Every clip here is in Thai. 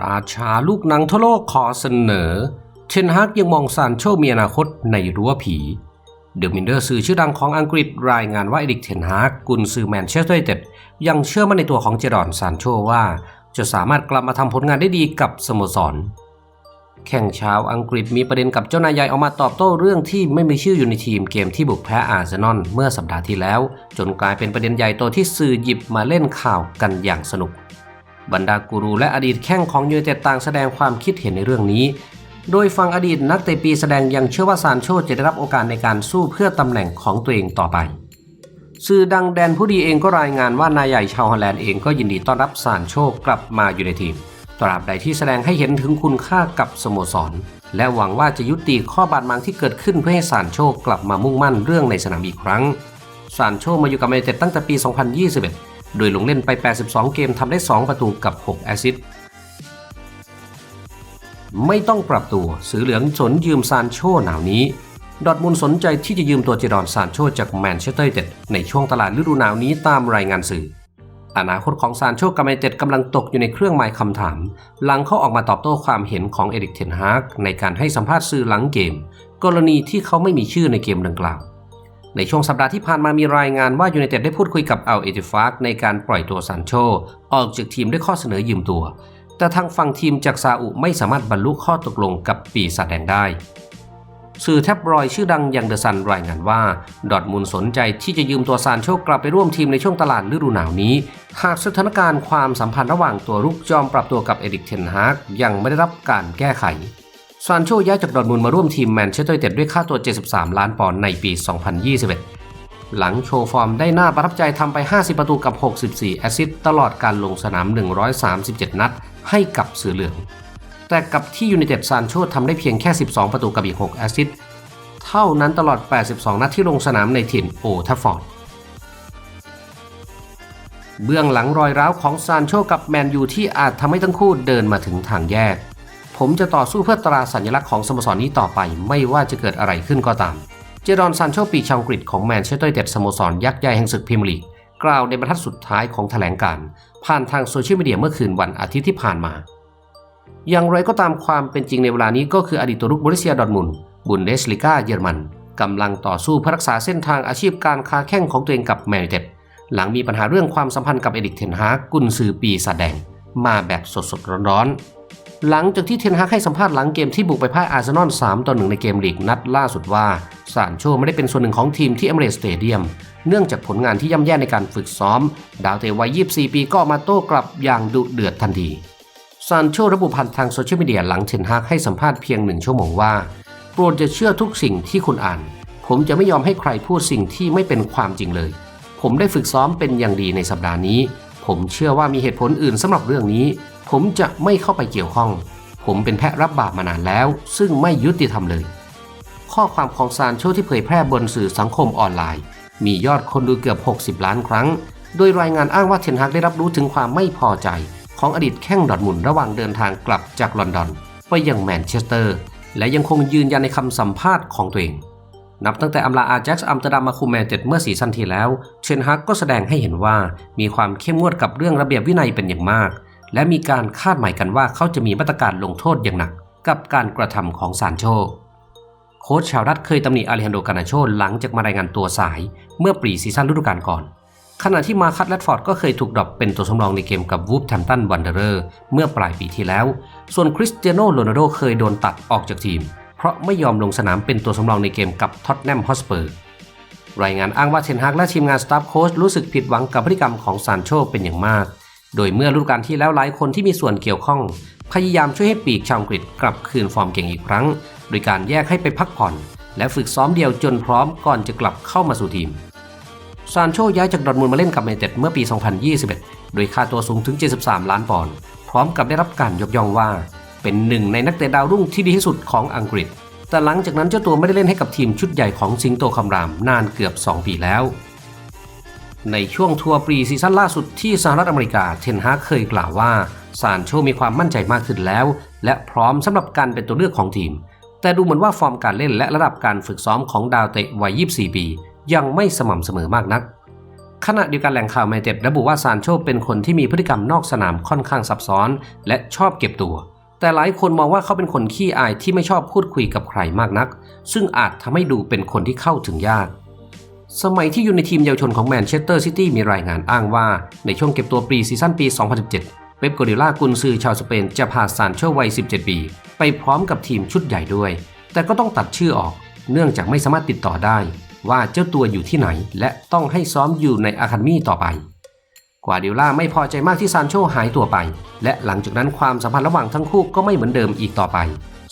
ราชาลูกหนังทั่วโลกขอเสนอเทนฮากยังมองซานโชมีอนาคตในรั้วผีเดอะมินเดอร์สื่อชื่อดังของอังกฤษรายงานว่าเอริกเทนฮากกุนซือแมนเชสเตอร์ยูไนเต็ดยังเชื่อมั่นในตัวของเจดอนซานโชว่า จะสามารถกลับมาทำผลงานได้ดีกับสโมสร แข่งชาวอังกฤษมีประเด็นกับเจ้านายใหญ่ออกมาตอบโต้เรื่องที่ไม่มีชื่ออยู่ในทีมเกมที่บุกแพ้อาร์เซนอลเมื่อสัปดาห์ที่แล้ว จนกลายเป็นประเด็นใหญ่โตที่สื่อหยิบมาเล่นข่าวกันอย่างสนุก บรรดากูรูและอดีตแข้งของยูไนเต็ดต่างแสดงความคิดเห็นในเรื่องนี้ โดยฟังอดีตนักเตะปีแสดงยังเชื่อว่าซานโชจะได้รับโอกาสในการสู้เพื่อตำแหน่งของตัวเองต่อไป สื่อดังแดนผู้ดีเองก็รายงานว่านายใหญ่ชาวฮอลแลนด์เองก็ยินดีต้อนรับซานโชกลับมาอยู่ในทีม ตราบใดที่แสดงให้เห็นถึงคุณค่ากับสโมสร และหวังว่าจะยุติข้อบาดหมางที่เกิดขึ้นเพื่อให้ซานโชกลับมามุ่งมั่นเรื่องในสนามอีกครั้งซานโชมาอยู่กับแมนเชสเต็ดตั้งแต่ปี 2021 โดยลงเล่นไป 82 เกมทำได้ 2 ประตูกับ 6 แอสซิสต์ไม่ต้องปรับตัวสือเหลืองสนยืมซานโชหนาวนี้ ดอทมุนสนใจที่จะยืมตัวเจดอนซานโชจากแมนเชสเตอร์ยูไนเต็ดในช่วงตลาดฤดูหนาวนี้ตามรายงานสื่อ อนาคตของซานโชกับแมนเชสเต็ดกำลังตกอยู่ในเครื่องหมายคำถาม หลังเขาออกมาตอบโต้ความเห็นของเอริกเทนฮากในการให้สัมภาษณ์สื่อหลังเกม กรณีที่เขาไม่มีชื่อในเกมดังกล่าว ในช่วงสัปดาห์ที่ผ่านมามีรายงานว่ายูไนเต็ดได้พูดคุยกับอัลเอติฟากในการปล่อยตัวซานโชออกจากทีมด้วยข้อเสนอยืมตัว แต่ทางฝั่งทีมจากซาอุไม่สามารถบรรลุข้อตกลงกับปีศาจแดงได้ สื่อแท็บรอยด์ชื่อดังอย่างเดอะซันรายงานว่า ดอทมุนสนใจที่จะยืมตัวซานโชกลับไปร่วมทีมในช่วงตลาดฤดูหนาวนี้ หากสถานการณ์ความสัมพันธ์ระหว่างตัวรุกยอมปรับตัวกับเอริกเทนฮากยังไม่ได้รับการแก้ไข ซานโชย้ายจากดอร์ทมุนมาร่วมทีมแมนเชสเตอร์ยูไนเต็ดด้วยค่าตัว 73 ล้านปอนด์ในปี 2021 หลังโชว์ฟอร์มได้น่าประทับใจทำไป 50 ประตูกับ 64 แอสซิสต์ตลอดการลงสนาม 137 นัด ให้กับเสือเหลือง แต่กับที่ยูไนเต็ดซานโชทำได้เพียงแค่ 12 ประตูกับอีก 6 แอสซิสต์เท่านั้นตลอด 82 นัดที่ลงสนามในถิ่นโอทัฟฟอร์ดเบื้องหลังรอยร้าวของซานโชกับแมนยูที่อาจทำให้ทั้งคู่เดินมาถึงทางแยก ผมจะต่อสู้เพื่อตราสัญลักษณ์ของสโมสรนี้ต่อไป ไม่ว่าจะเกิดอะไรขึ้นก็ตาม เจดอนซานโชปีชาวอังกฤษของแมนเชสเตอร์ยูไนเต็ดสโมสรยักษ์ใหญ่แห่งศึกพรีเมียร์ลีกกล่าวในบรรทัดสุดท้ายของแถลงการ์ผ่านทางโซเชียลมีเดียเมื่อคืนวันอาทิตย์ที่ผ่านมา อย่างไรก็ตามความเป็นจริงในเวลานี้ก็คืออดีตตัวรุกบริเซียดอร์ทมุนบุนเดสลิก้าเยอรมันกำลังต่อสู้เพื่อรักษาเส้นทางอาชีพการค้าแข่งของตัวเองกับแมนยูไนเต็ดหลังมีปัญหาเรื่องความสัมพันธ์กับเอริกเทนฮากกุนซือปีศาจแดง มาแบบสดๆร้อนๆ หลังจากที่เทนฮากให้สัมภาษณ์หลังเกมที่บุกไปพ่ายอาร์เซนอล 3 ต่อ 1 ในเกมลีกนัดล่าสุดว่าซานโชไม่ได้เป็นส่วนหนึ่งของทีมที่เอเมเรสสเตเดียม เนื่องจากผลงานที่ย่ำแย่ในการฝึกซ้อม ดาวเตะวัย 24 ปีก็มาโต้กลับอย่างดุเดือดทันทีซานโชระบุผ่านทางโซเชียลมีเดียหลังเทนฮากให้สัมภาษณ์เพียงหนึ่งชั่วโมงว่า โปรดจะเชื่อทุกสิ่งที่คุณอ่าน ผมจะไม่ยอมให้ใครพูดสิ่งที่ไม่เป็นความจริงเลย ผมได้ฝึกซ้อมเป็นอย่างดีในสัปดาห์นี้ ผมเชื่อว่ามีเหตุผลอื่นสำหรับเรื่องนี้ ผมจะไม่เข้าไปเกี่ยวข้อง ผมเป็นแพะรับบาปมานานแล้ว ซึ่งไม่ยุติธรรมเลย ข้อความของซานโชที่เผยแพร่บนสื่อสังคมออนไลน์ มียอดคนดูเกือบ 60 ล้านครั้ง โดยรายงานอ้างว่าเทนฮากได้รับรู้ถึงความไม่พอใจ ของอดีตแข้งดอร์ทมุนระหว่างเดินทางกลับจากลอนดอน ไปยังแมนเชสเตอร์ และยังคงยืนยันในคำสัมภาษณ์ของตัวเองนับตั้งแต่อำลาอาแจ็คซ์อัมสเตอร์ดัมมาคุมแมนเชสเตเมื่อสีซันที่แล้ว เชนฮักก็แสดงให้เห็นว่ามีความเข้มงวดกับเรื่องระเบียบวินัยเป็นอย่างมาก และมีการคาดหมายกันว่าเขาจะมีมาตรการลงโทษอย่างหนัก กับการกระทำของซานโช โค้ชชาวรัฐเคยตำหนิอาริฮันโดกานาโชหลังจากมารายงานตัวสาย เมื่อปรีซีซั่นฤดูกาลก่อน ขณะที่มาคัตแรดฟอร์ดก็เคยถูกดรอปเป็นตัวสำรองในเกมกับวูฟแทมตันวันเดอร์เมื่อปลายปีที่แล้ว ส่วนคริสเตียโนโรนัลโดเคยโดนตัดออกจากทีม เพราะไม่ยอมลงสนามเป็นตัวสำรองในเกมกับท็อตแนมฮอสเปอร์รายงานอ้างว่าเทนฮากและทีมงานสตาฟโค้ชรู้สึกผิดหวังกับพฤติกรรมของซานโชเป็นอย่างมาก โดยเมื่อฤดูกาลที่แล้วหลายคนที่มีส่วนเกี่ยวข้อง พยายามช่วยให้ปีกชาวอังกฤษกลับคืนฟอร์มเก่งอีกครั้ง โดยการแยกให้ไปพักผ่อน และฝึกซ้อมเดียวจนพร้อมก่อนจะกลับเข้ามาสู่ทีม ซานโชย้ายจากดอทมุนมาเล่นกับแมนเชสเตอร์เมื่อปี 2021 โดยค่าตัวสูงถึง 73 ล้านปอนด์ พร้อมกับได้รับการยกย่องว่า เป็นหนึ่งในนักเตะดาวรุ่งที่ดีที่สุดของอังกฤษ แต่หลังจากนั้นเจ้าตัวไม่ได้เล่นให้กับทีมชุดใหญ่ของสิงโตคำรามนานเกือบ 2 ปีแล้ว ในช่วงทัวร์ปรีซีซั่นล่าสุดที่สหรัฐอเมริกาเทนฮากเคยกล่าวว่าซานโชมีความมั่นใจมากขึ้นแล้ว และพร้อมสำหรับการเป็นตัวเลือกของทีม แต่ดูเหมือนว่าฟอร์มการเล่นและระดับการฝึกซ้อมของดาวเตะวัย 24 ปี ยังไม่สม่ำเสมอมากนัก ขณะเดียวกันแหล่งข่าวแมนเต็ดระบุว่าซานโชเป็นคนที่มีพฤติกรรมนอกสนามค่อนข้างซับซ้อน และชอบเก็บตัว แต่หลายคนมองว่าเขาเป็นคนขี้อายที่ไม่ชอบพูดคุยกับใครมากนัก ซึ่งอาจทำให้ดูเป็นคนที่เข้าถึงยาก สมัยที่อยู่ในทีมเยาวชนของแมนเชสเตอร์ซิตี้มีรายงานอ้างว่า ในช่วงเก็บตัวปีซีซั่นปี 2017 เป๊ปกัวเดล่ากุนซือชาวสเปนจะพาซานโชวัย 17 ปี ไปพร้อมกับทีมชุดใหญ่ด้วย แต่ก็ต้องตัดชื่อออก เนื่องจากไม่สามารถติดต่อได้ ว่าเจ้าตัวอยู่ที่ไหน และต้องให้ซ้อมอยู่ในอาคาเดมี่ต่อไปกวาเดล่าไม่พอใจมากที่ซานโชหายตัวไป และหลังจากนั้นความสัมพันธ์ระหว่างทั้งคู่ก็ไม่เหมือนเดิมอีกต่อไป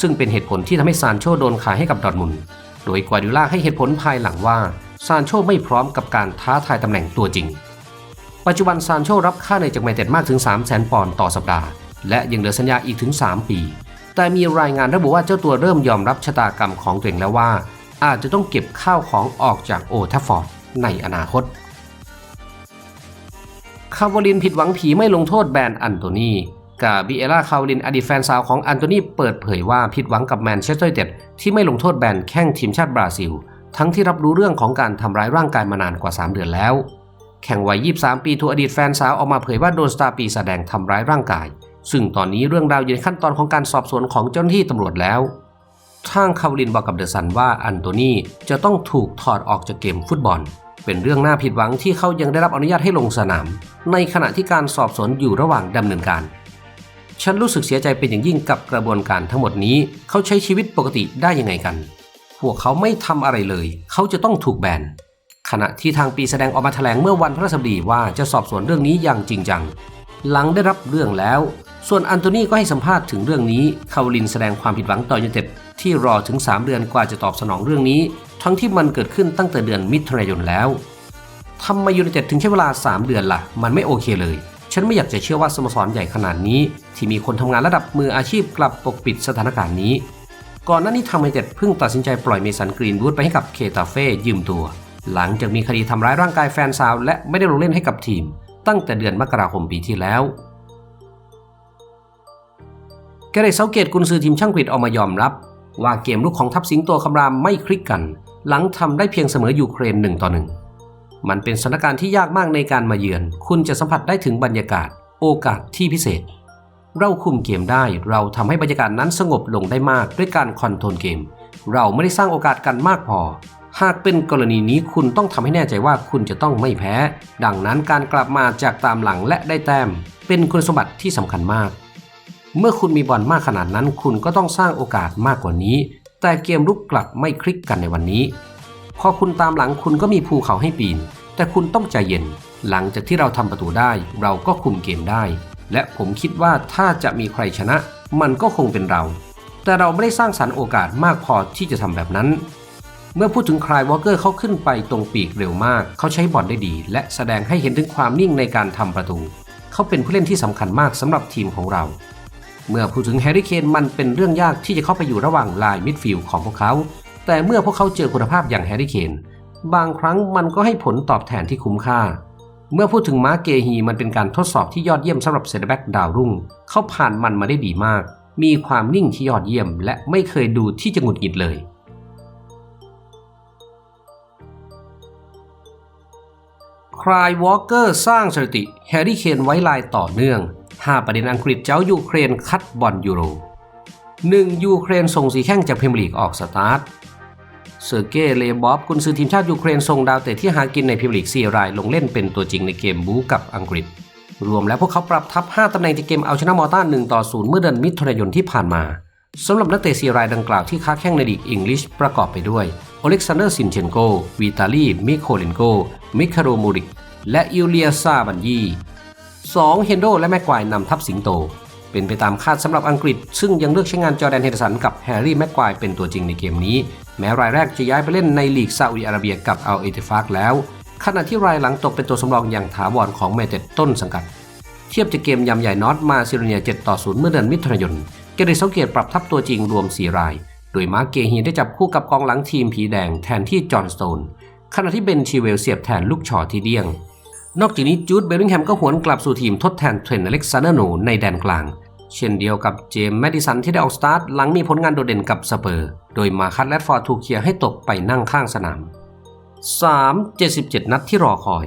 ซึ่งเป็นเหตุผลที่ทำให้ซานโชโดนขายให้กับดอร์ทมุนโดยกวาเดล่าให้เหตุผลภายหลังว่า ซานโชไม่พร้อมกับการท้าทายตำแหน่งตัวจริง ปัจจุบันซานโชรับค่าเหนจากแมนเต็ดมากถึง 3 0 0 0 0 0 ปอนด์ต่อสัปดาห์ และยังเหลือสัญญาอีกถึง 3 ปี แต่มีรายงานระบุว่าเจ้าตัวเริ่มยอมรับชะตากรรมของตัวเองแล้วว่า อาจจะต้องเก็บข้าวของออกจากโอทัฟฟอร์ดในอนาคตคาวลินผิดหวังผีไม่ลงโทษแบนอันโตนีกาบิเอล่าคาวลินอดีตแฟนสาวของอันโตนีเปิดเผยว่าผิดหวังกับแมนเชสเตอร์ยูไนเต็ดที่ไม่ลงโทษแบนแข้งทีมชาติบราซิล ทั้งที่รับรู้เรื่องของการทำร้ายร่างกายมานานกว่า 3 เดือนแล้ว แข่งวัย 23 ปีถูกอดีตแฟนสาวออกมาเผยว่าโดนสตาร์ปีแสดงทำร้ายร่างกาย ซึ่งตอนนี้เรื่องราวอยู่ในขั้นตอนของการสอบสวนของเจ้าหน้าที่ตำรวจแล้ว ทางคาวลินบอกกับเดอะซันว่าอันโตนีจะต้องถูกถอดออกจากเกมฟุตบอล เป็นเรื่องน่าผิดหวังที่เขายังได้รับอนุญาตให้ลงสนาม ในขณะที่การสอบสวนอยู่ระหว่างดำเนินการฉันรู้สึกเสียใจเป็นอย่างยิ่งกับกระบวนการทั้งหมดนี้ เขาใช้ชีวิตปกติได้ยังไงกัน พวกเขาไม่ทำอะไรเลย เขาจะต้องถูกแบนขณะที่ทางปีแสดงออกมาแถลงเมื่อวันพฤหัสบดีว่าจะสอบสวนเรื่องนี้อย่างจริงจัง หลังได้รับเรื่องแล้ว ส่วนอันโตนีก็ให้สัมภาษณ์ถึงเรื่องนี้คาลินแสดงความผิดหวังต่อยูไนเต็ดที่รอถึง 3 เดือนกว่าจะตอบสนองเรื่องนี้ ทั้งที่มันเกิดขึ้นตั้งแต่เดือนมิถุนายนแล้วทำไมยูไนเต็ดถึงใช้เวลา 3 เดือนละ่ะ มันไม่โอเคเลย ฉันไม่อยากจะเชื่อว่าสโมสรใหญ่ขนาดนี้ ที่มีคนทำงานระดับมืออาชีพกลับปกปิดสถานการณ์นี้ ก่อนหน้านี้ทางยูไนเต็ดเพิ่งตัดสินใจปล่อยเมสันกรีนวูดไปให้กับเคตาเฟ่ยืมตัว หลังจากมีคดีทำร้ายร่างกายแฟนสาว และไม่ได้ลงเล่นให้กับทีม ตั้งแต่เดือนมกราคมปีที่แล้วแกเรตเซาเกตกุนซือทีมช่างกรีดออกมายอมรับ ว่าเกมลุกของทัพสิงโตคำรามไม่คลิกกัน หลังทำได้เพียงเสมอยูเครนหนึ่งต่อหนึ่งมันเป็นสถานการณ์ที่ยากมากในการมาเยือน คุณจะสัมผัสได้ถึงบรรยากาศ โอกาสที่พิเศษ เราคุมเกมได้ เราทำให้บรรยากาศนั้นสงบลงได้มากด้วยการคอนโทรลเกม เราไม่ได้สร้างโอกาสกันมากพอ หากเป็นกรณีนี้คุณต้องทำให้แน่ใจว่าคุณจะต้องไม่แพ้ ดังนั้นการกลับมาจากตามหลังและได้แต้ม เป็นคุณสมบัติที่สำคัญมาก เมื่อคุณมีบอลมากขนาดนั้น คุณก็ต้องสร้างโอกาสมากกว่านี้ แต่เกมลุกกลับไม่คลิกกันในวันนี้ พอคุณตามหลังคุณก็มีภูเขาให้ปีน แต่คุณต้องใจเย็น หลังจากที่เราทำประตูได้ เราก็คุมเกมได้ และผมคิดว่าถ้าจะมีใครชนะ มันก็คงเป็นเรา แต่เราไม่ได้สร้างสรรค์โอกาสมากพอที่จะทำแบบนั้น เมื่อพูดถึงคลายวอลเกอร์เขาขึ้นไปตรงปีกเร็วมาก เขาใช้บอลได้ดี และแสดงให้เห็นถึงความนิ่งในการทำประตู เขาเป็นผู้เล่นที่สำคัญมากสำหรับทีมของเรา เมื่อพูดถึงแฮร์รี่เคนมันเป็นเรื่องยากที่จะเข้าไปอยู่ระหว่างลายมิดฟิลด์ของพวกเขา แต่เมื่อพวกเขาเจอคุณภาพอย่างแฮร์รี่เคนบางครั้งมันก็ให้ผลตอบแทนที่คุ้มค่า เมื่อพูดถึงม้าเกฮีมันเป็นการทดสอบที่ยอดเยี่ยมสำหรับเซนเตอร์แบ็กดาวรุ่ง เขาผ่านมันมาได้ดีมาก มีความนิ่งที่ยอดเยี่ยม และไม่เคยดูที่จะหงุดหงิดเลยคลายวอลเกอร์สร้างสถิติแฮร์รี่เคนไว้ลายต่อเนื่อง 5 ประเด็นอังกฤษเจ้ายูเครนคัดบอลยูโร 1. ยูเครนส่งสีแข้งจากพรีเมียร์ลีกออกสตาร์ท เซอร์เกย์เลบอฟกุนซือทีมชาติยูเครนส่งดาวเตะที่หากินในพรีเมียร์ลีก4ราย ลงเล่นเป็นตัวจริงในเกมบู๊กับอังกฤษ รวมแล้วพวกเขาปรับทับ 5ตำแหน่งจากเกมเอาชนะมอต้า1ต่อ0เมื่อเดือนมิถุนายนที่ผ่านมาสำหรับนักเตะ4รายดังกล่าวที่ค้าแข้งในลีกอังกฤษประกอบไปด้วยโอเล็กซานเดอร์ซินเชนโกวิตาลีมิโคเลนโกมิคาโรมูริก และอิลเลียซาบันยี 2. เฮนโดและแม็กควายนำทัพสิงโต เป็นไปตามคาดสำหรับอังกฤษ ซึ่งยังเลือกใช้งานจอแดนเฮดสันกับแฮร์รี่แม็กควายเป็นตัวจริงในเกมนี้ แม้รายแรกจะย้ายไปเล่นในลีกซาอุดิอาระเบียกับอัลเอติฟากแล้ว ขณะที่รายหลังตกเป็นตัวสำรองอย่างถาวรของแมนเต็ดต้นสังกัด เทียบจากเกมยำใหญ่นอตมาซิโรเนีย 7 ต่อ 0 เมื่อเดือนมิถุนายน เกเรซเกตปรับทัพตัวจริงรวม 4 ราย โดยมาร์เกฮีได้จับคู่กับกองหลังทีมผีแดงแทนที่จอห์นสโตน ขณะที่เบนชีเวลเสียบแทนลูกชอที่เดี้ยง นอกจากนี้จูดเบลลิงแฮมก็หวนกลับสู่ทีมทดแทนเทรนอเล็กซานเดอร์โนในแดนกลาง เช่นเดียวกับเจมส์แมดิสันที่ได้ออกสตาร์ทหลังมีผลงานโดดเด่นกับสเปอร์ โดยมาคัตแรดฟอร์ดถูกเคลียร์ให้ตกไปนั่งข้างสนาม 3. 77 นัดที่รอคอย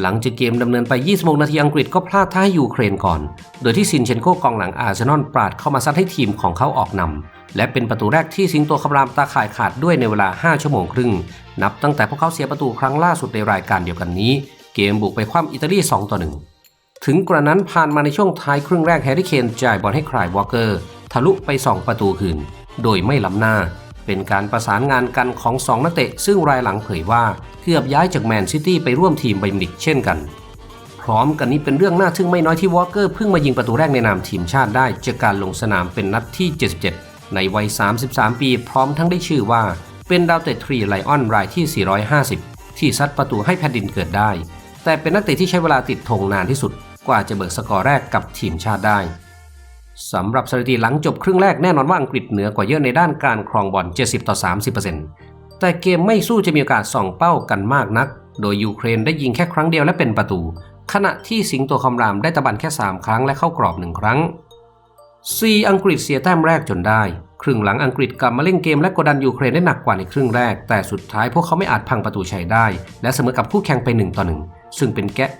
หลังจากเกมดำเนินไป 26 นาทีอังกฤษก็พลาดท่าให้ยูเครนก่อน โดยที่ซินเชนโกกองหลังอาร์เซนอลปราดเข้ามาซัดให้ทีมของเขาออกนำและเป็นประตูแรกที่สิงโตคำรามตาข่ายขาดด้วยในเวลา 5 ชั่วโมงครึ่ง นับตั้งแต่พวกเขาเสียประตูครั้งล่าสุดในรายการเดียวกันนี้ เกมบุกไปคว่ำอิตาลี 2 ต่อ 1 ถึงกระนั้นผ่านมาในช่วงท้ายครึ่งแรกแฮร์รี่เคนจ่ายบอลให้คลายวอลเกอร์ ทะลุไป2ประตูคืน โดยไม่ล้ำหน้า เป็นการประสานงานกันของ2นักเตะ ซึ่งรายหลังเผยว่าเกือบย้ายจากแมนซิตี้ไปร่วมทีมไบมินิกเช่นกัน พร้อมกันนี้เป็นเรื่องน่าทึ่งไม่น้อยที่วอลเกอร์เพิ่งมายิงประตูแรกในนามทีมชาติได้จากการลงสนามเป็นนัดที่ 77 ในวัย 33 ปี พร้อมทั้งได้ชื่อว่า เป็นดาวเตะทรีไลออนรายที่ 450 ที่ซัดประตูให้แผ่นดินเกิดได้ แต่เป็นนักเตะที่ใช้เวลาติดธงนานที่สุด กว่าจะเบิกสกอร์แรกกับทีมชาติได้สำหรับสถิติหลังจบครึ่งแรกแน่นอนว่าอังกฤษเหนือกว่าเยอะในด้านการครองบอล 70 ต่อ 30%แต่เกมไม่สู้จะมีโอกาสส่องเป้ากันมากนัก โดยยูเครนได้ยิงแค่ครั้งเดียวและเป็นประตู ขณะที่สิงโตคำรามได้ตะบันแค่ 3 ครั้งและเข้ากรอบหนึ่งครั้งซีอังกฤษเสียแต้มแรกจนได้ ครึ่งหลังอังกฤษกลับมาเล่นเกมและกดดันยูเครนได้หนักกว่าในครึ่งแรก แต่สุดท้ายพวกเขาไม่อาจพังประตูชัยได้ และเสมอกับคู่แข่งไป1ต่อ1ซึ่งเป็นแกะ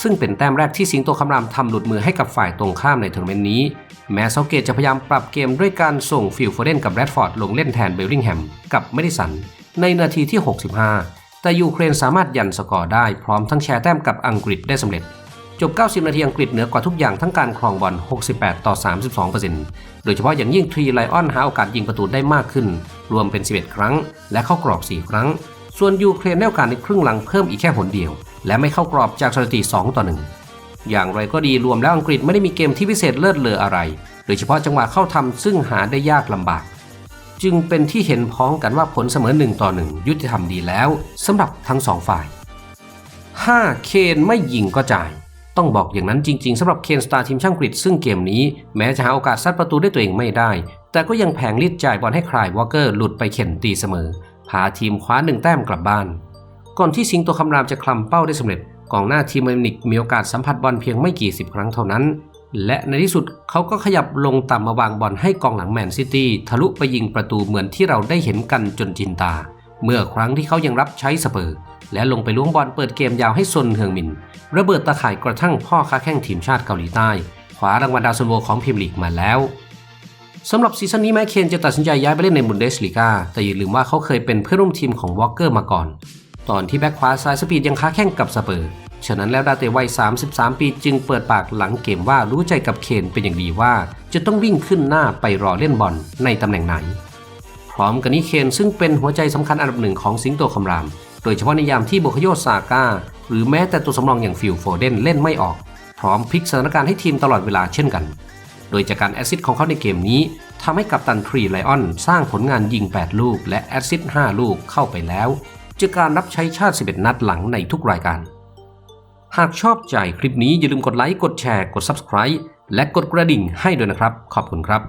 ซึ่งเป็นแต้มแรกที่สิงโตคำรามทำหลุดมือให้กับฝ่ายตรงข้ามในทัวร์นาเมนต์นี้ แม้เซาเกตจะพยายามปรับเกมด้วยการส่งฟิลโฟเดนกับแรดฟอร์ดลงเล่นแทนเบลลิงแฮมกับเมดิสัน ในนาทีที่ 65 แต่ยูเครนสามารถยันสกอร์ได้พร้อมทั้งแชร์แต้มกับอังกฤษได้สำเร็จ จบ 90 นาทีอังกฤษเหนือกว่าทุกอย่างทั้งการครองบอล 68 ต่อ 32%โดยเฉพาะอย่างยิ่งทรีไลออนหาโอกาสยิงประตูได้มากขึ้น รวมเป็น 11 ครั้ง และเข้ากรอบ 4 ครั้ง ส่วนยูเครนได้โอกาสในครึ่งหลังเพิ่มอีกแค่หนเดียว และไม่เข้ากรอบจากสถิติ 2 ต่อ 1 อย่างไรก็ดีรวมแล้วอังกฤษไม่ได้มีเกมที่พิเศษเลิศเลออะไร โดยเฉพาะจังหวะเข้าทำซึ่งหาได้ยากลำบาก จึงเป็นที่เห็นพ้องกันว่าผลเสมอ 1 ต่อ 1 ยุติธรรมดีแล้วสำหรับทั้งสองฝ่าย 5 เคนไม่ยิงก็จ่าย ต้องบอกอย่างนั้นจริง ๆสำหรับเคนสตาร์ทีมช่างกรีซึ่งเกมนี้แม้จะหาโอกาสซัดประตูได้ตัวเองไม่ได้ แต่ก็ยังแผงลิดจ่ายบอลให้คลายวอลเกอร์หลุดไปเข็นตีเสมอพาทีมคว้าหนึ่งแต้มกลับบ้าน ก่อนที่สิงโตคำรามจะคลำเป้าได้สำเร็จกองหน้าทีมเมนิกมีโอกาสสัมผัสบอลเพียงไม่กี่สิบครั้งเท่านั้น และในที่สุดเขาก็ขยับลงต่ำมาวางบอลให้กองหลังแมนซิตี้ทะลุไปยิงประตูเหมือนที่เราได้เห็นกันจนจินตา เมื่อครั้งที่เขายังรับใช้สเปอร์ และลงไปล้วงบอลเปิดเกมยาวให้ซนเฮืองมิน ระเบิดตะข่ายกระทั่งพ่อค้าแข้งทีมชาติเกาหลีใต้คว้ารางวัลดาวซันโวของพรีเมียร์ลีกมาแล้วสำหรับซีซั่นนี้แม้เคนจะตัดสินใจย้ายไปเล่นในบุนเดสลีกาแต่อย่าลืมว่าเขาเคยเป็นเพื่อนร่วมทีมของวอลเกอร์มาก่อน ตอนที่แบ็คขวาซ้ายสปีดยังค้าแข่งกับสเปอร์ ฉะนั้นแล้วดาเตวัย 33 ปีจึงเปิดปากหลังเกมว่ารู้ใจกับเคนเป็นอย่างดีว่าจะต้องวิ่งขึ้นหน้าไปรอเล่นบอลในตำแหน่งไหน พร้อมกันนี้เคนซึ่งเป็นหัวใจสำคัญอันดับหนึ่งของสิงโตคำราม โดยเฉพาะในยามที่โบคโยซาก้าหรือแม้แต่ตัวสำรองอย่างฟิลโฟเดนเล่นไม่ออก พร้อมพลิกสถานการณ์ให้ทีมตลอดเวลาเช่นกัน โดยจากการแอซิสต์ของเขาในเกมนี้ทำให้กัปตันทรีไลออนสร้างผลงานยิง 8 ลูก และแอซิสต์5ลูกเข้าไปแล้ว จากการรับใช้ชาติ 11 นัดหลังในทุกรายการ หากชอบใจคลิปนี้อย่าลืมกดไลค์ กดแชร์ กด Subscribe และกดกระดิ่งให้ด้วยนะครับ ขอบคุณครับ